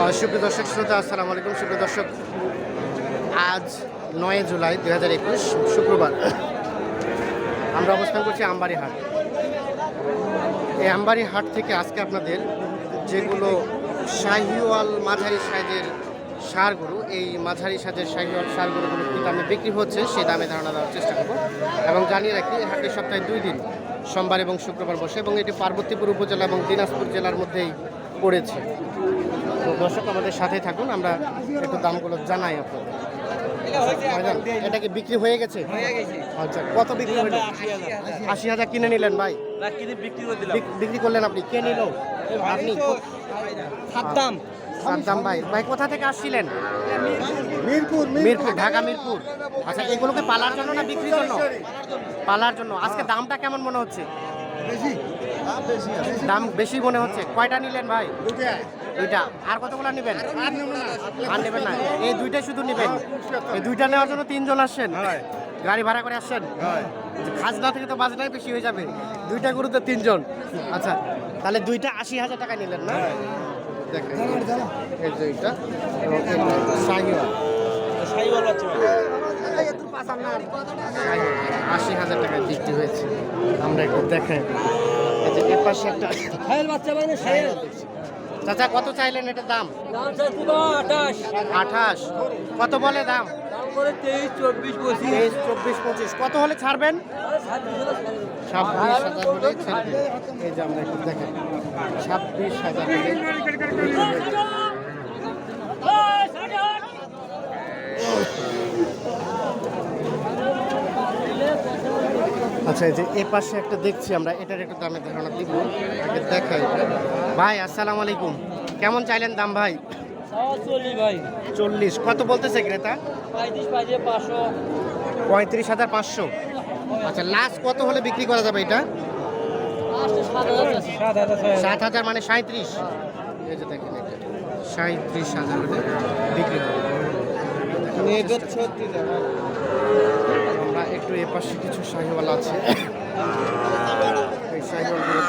সুপ্রিয় দর্শক, শ্রোতা, আসসালামু আলাইকুম। সুপ্রিয় দর্শক, আজ নয় জুলাই দুই হাজার একুশ শুক্রবার। আমরা অবস্থান করছি আমবাড়ি হাট এই আমবাড়ি হাট থেকে আজকে আপনাদের যেগুলো শাহিওয়াল মাঝারি সাইজের সার গরু, এই মাঝারি সাইজের শাহিওয়াল সার কী দামে বিক্রি হচ্ছে, সেই দামে ধারণা দেওয়ার চেষ্টা করব। এবং জানিয়ে রাখি, এই হাটটি সপ্তাহে দুই দিন, সোমবার এবং শুক্রবার বসে, এবং এটি পার্বতীপুর উপজেলা এবং দিনাজপুর জেলার মধ্যেই পড়েছে। তো দর্শক আমাদের সাথে থাকুন আমরা একটু দামগুলো জানাই আপনাদের। এটা কি বিক্রি হয়ে গেছে? আচ্ছা কত বিক্রি হলো? আশি হাজার কিনে নিলেন ভাই? বিক্রি করে দিলাম। বিক- বিক্রি করলেন আপনি কে নিল? আপনি? সাদ্দাম। সাদ্দাম ভাই ভাই কোথা থেকে আসছিলেন? মিরপুর মিরপুর। ঢাকা মিরপুর। আচ্ছা এগুলোকে পালার জন্য না বিক্রির জন্য? পালার জন্য। আজকে দামটা কেমন মনে হচ্ছে? দাম বেশি। মনে হচ্ছে। কয়টা নিলেন ভাই? দুইটা। আর কতগুলো নেবেন? আর নেবেন না। এই দুইটাই শুধু নেবেন? এই দুইটা নেওয়ার জন্য তিনজন আসছেন? গাড়ি ভাড়া করে আসছেন? খাজনা থেকে তো বাজনাই বেশি হয়ে যাবে। দুইটা গরুতে তিনজন। আচ্ছা তাহলে দুইটা আশি হাজার টাকা নিলেন না? দেখেন এই আশি হাজার টাকায় বিক্রি হয়েছে। আমরা একটু দেখেন। এই যে এর পাশে একটা বাচ্চা চাচা কত চাইলেন এটার দাম? আঠাশ। কত বলে দাম? তেইশ চব্বিশ পঁচিশ। কত হলে ছাড়বেন? ছাব্বিশ হাজার হলে ছেড়ে এই যে আমরা একটু দেখেন। ছাব্বিশ হাজার হলে বিক্রি হয়ে যাবে। আচ্ছা এই যে এ পাশে একটা দেখছি আমরা এটার একটু দামের ধারণা দিব আগে দেখাই। ভাই আসসালামু আলাইকুম। কেমন চাইলেন দাম ভাই? চল্লিশ ভাই। চল্লিশ। কত বলতেছে ক্রেতা? পঁয়ত্রিশ হাজার পাঁচশো। আচ্ছা লাস্ট কত হলে বিক্রি করা যাবে এটা? সাত হাজার মানে সাঁত্রিশ এই যে দেখেন সাঁত্রিশ হাজার বিক্রি পাশে কিছু শাহিওয়াল আছে। এই শাহিওয়ালগুলো?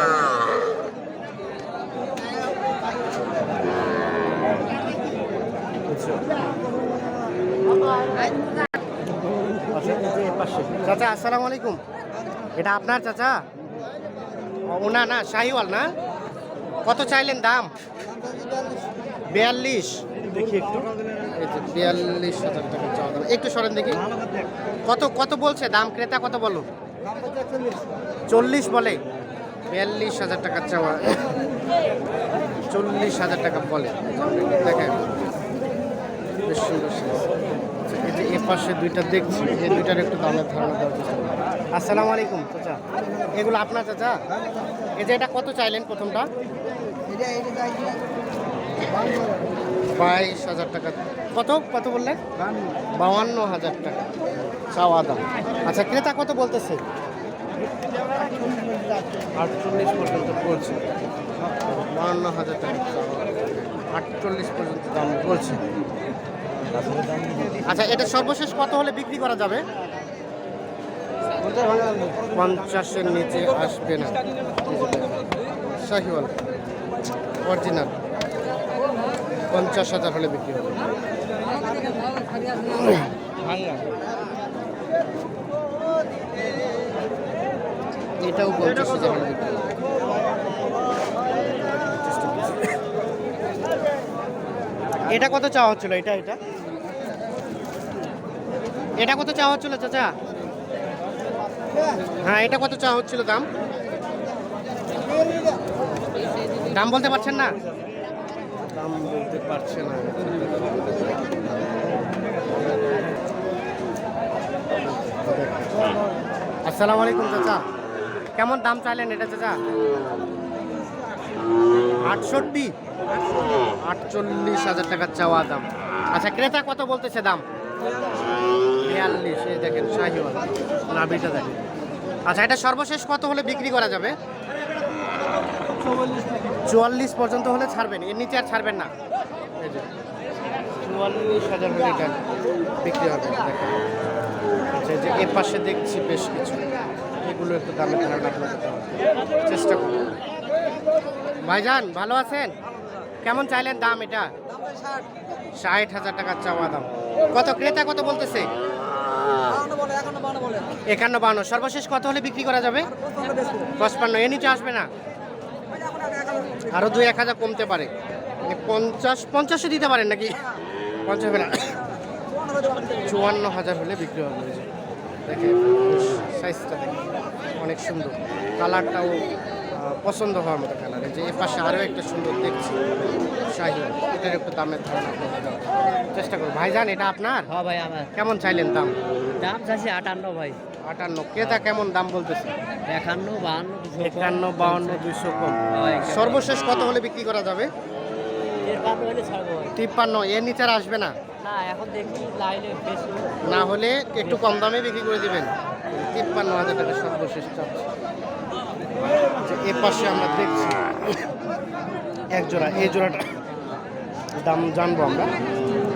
আচ্ছা। চাচা, আসসালামু আলাইকুম। এটা আপনার চাচা? ওনা না, শাহিওয়াল না? কত চাইলেন দাম? বিয়াল্লিশ। বিয়াল্লিশ হাজার টাকা চাওয়া দাম। একটু সরেন দেখি। কত কত বলছে? দাম ক্রেতা কত বলো চল্লিশ বলে। বিয়াল্লিশ হাজার টাকা চাওয়া। চল্লিশ হাজার টাকা বলে। দেখেন। বেশ সুন্দর দুইটা দেখছি। এই দুইটার একটু আলাইকুম এগুলো আপনার, চাচা? এই যে এটা কত চাইলেন প্রথমটা? বাইশ হাজার টাকা। কত? কত বললেন? বাউান্ন হাজার টাকা। চাওয়া দাম। আচ্ছা ক্রেতা কত বলতেছে? আটচল্লিশ পর্যন্ত পড়ছে বাউান্ন হাজার টাকা। আটচল্লিশ পর্যন্ত দাম বলছে। আচ্ছা এটা সর্বশেষ কত হলে বিক্রি করা যাবে? পঞ্চাশের নিচে আসবে না। শাহিওয়াল। অরিজিনাল। পঞ্চাশ হাজার হলে বিক্রি হবে। এটাও পঞ্চাশ হাজার হলে বিক্রি এটা কত চাওয়া হচ্ছিল? এটা এটা? এটা কত চাওয়া হচ্ছিল চাচা? হ্যাঁ এটা কত চাওয়া হচ্ছিল দাম? দাম বলতে পারছেন না? দাম বলতে পারছে না। আসসালামু আলাইকুম চাচা। কেমন দাম চাইলেন এটা চাচা? আটষট্টি? আটচল্লিশ হাজার টাকার চাওয়া দাম। আচ্ছা ক্রেতা কত বলতেছে দাম? বিয়াল্লিশ, এই দেখেন, শাহিওয়াল, নাভিটা দেখেন। আচ্ছা এটা সর্বশেষ কত হলে বিক্রি করা যাবে? চুয়াল্লিশ পর্যন্ত হলে ছাড়বেন, এর নিচে আর ছাড়বেন না। চুয়াল্লিশ হাজার হলে এটা বিক্রি হবে আচ্ছা যে এর পাশে দেখছি বেশ কিছু। এগুলো একটু দামে ধারণা চেষ্টা করুন। ভাইজান, ভালো আছেন? কেমন চাইলেন দাম এটা? ষাট হাজার টাকার চাওয়া দাম। কত ক্রেতা কত বলতেছে? একান্ন বান্ন সর্বশেষ কত হলে বিক্রি করা যাবে? পঁচপান্ন এ নিচে আসবে না। আরও দুই এক হাজার কমতে পারে। মানে পঞ্চাশ পঞ্চাশে দিতে পারেন নাকি? পঞ্চাশ হবে না। চুয়ান্ন হাজার হলে বিক্রি হবে। দেখে সাইজটা দেখে অনেক সুন্দর। কালারটাও পছন্দ হওয়ার মতো কালার যে এ পাশে আরও একটা সুন্দর দেখছি শাহি এটার একটু দামের ধারণা চেষ্টা করুন। ভাইজান এটা আপনার? হ্যাঁ ভাই আমার। কেমন চাইলেন দাম? দাম চাইছি আটান্ন ভাই। আটান্ন। ক্রেতা কেমন দাম বলতেছে? একান্ন বাহান্ন একান্ন বাউন্ন দুইশো কম সর্বশেষ কত হলে বিক্রি করা যাবে? তিপ্পান্ন এর নিচে আর আসবে না? না হলে একটু কম দামে বিক্রি করে দিবেন। তিপ্পান্ন হাজার টাকা সর্বশেষ চাচ্ছে। এ পাশে আমরা দেখছি এক জোড়া এই জোড়াটা। দাম জানব আমরা।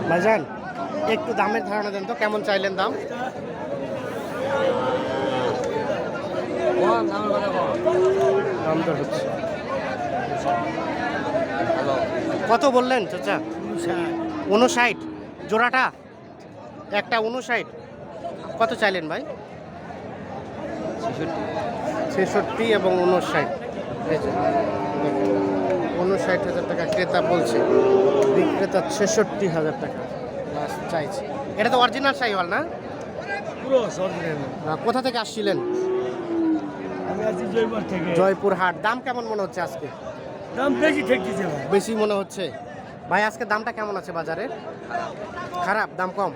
ভাইজান একটু দামের ধারণা দেন তো কেমন চাইলেন দাম? হচ্ছে। কত বললেন চাচা? উনষাট জোড়াটা? একটা উনষাট কত চাইলেন ভাই? ছেষট্টি। এবং উনষাট উনষাট হাজার টাকা ক্রেতা বলছে। বিক্রেতা ছেষট্টি হাজার টাকা। চাইছে। এটা তো অরিজিনাল সাইওয়াল না? সরকারের কোথা থেকে আসছিলেন? আমি জয়পুর থেকে। জয়পুর হাট দাম কেমন মনে হচ্ছে আজকে? দাম বেশি ঠেকতেছে বেশি মনে হচ্ছে? ভাই আজকে দামটা কেমন আছে বাজারে? খারাপ দাম কম।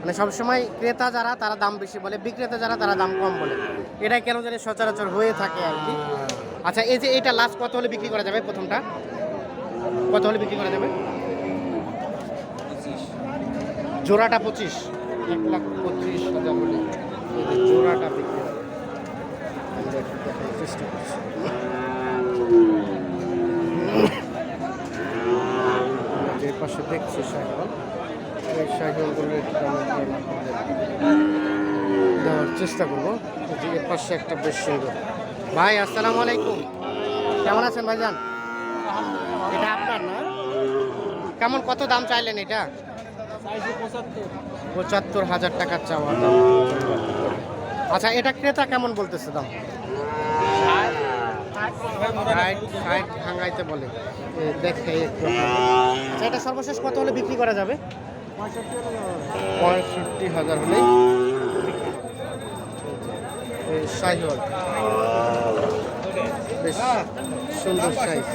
মানে সবসময় ক্রেতা যারা তারা দাম বেশি বলে। বিক্রেতা যারা তারা দাম কম বলে। এটাই কেন জানি সচরাচর হয়ে থাকে আর কি। আচ্ছা এই যে এটা লাস্ট কত হলে বিক্রি করা যাবে প্রথমটা? কত হলে বিক্রি করা যাবে? জোড়াটা পঁচিশ। এক লাখ পঁচিশ হাজার হলে জোড়াটা বিক্রি হবে। চেষ্টা করছি। যে পাশে দেখছি সাইকেল এই সাইকেলগুলো দেওয়ার চেষ্টা করব, যে এর পাশে একটা বেশ সুন্দর। ভাই, আসসালামু আলাইকুম। কেমন আছেন ভাইজান? এটা আপনার না? কেমন, কত দাম চাইলেন এটা? পঁচাত্তর হাজার টাকার চাওয়া দাম। আচ্ছা এটা ক্রেতা কেমন বলতেছে দাম? ষাট ভাঙাইতে বলে। দেখে আচ্ছা এটা সর্বশেষ কত হলে বিক্রি করা যাবে? পঁয়ষট্টি হাজার হলেই শাহিওয়াল। বেশ সুন্দর সাইজ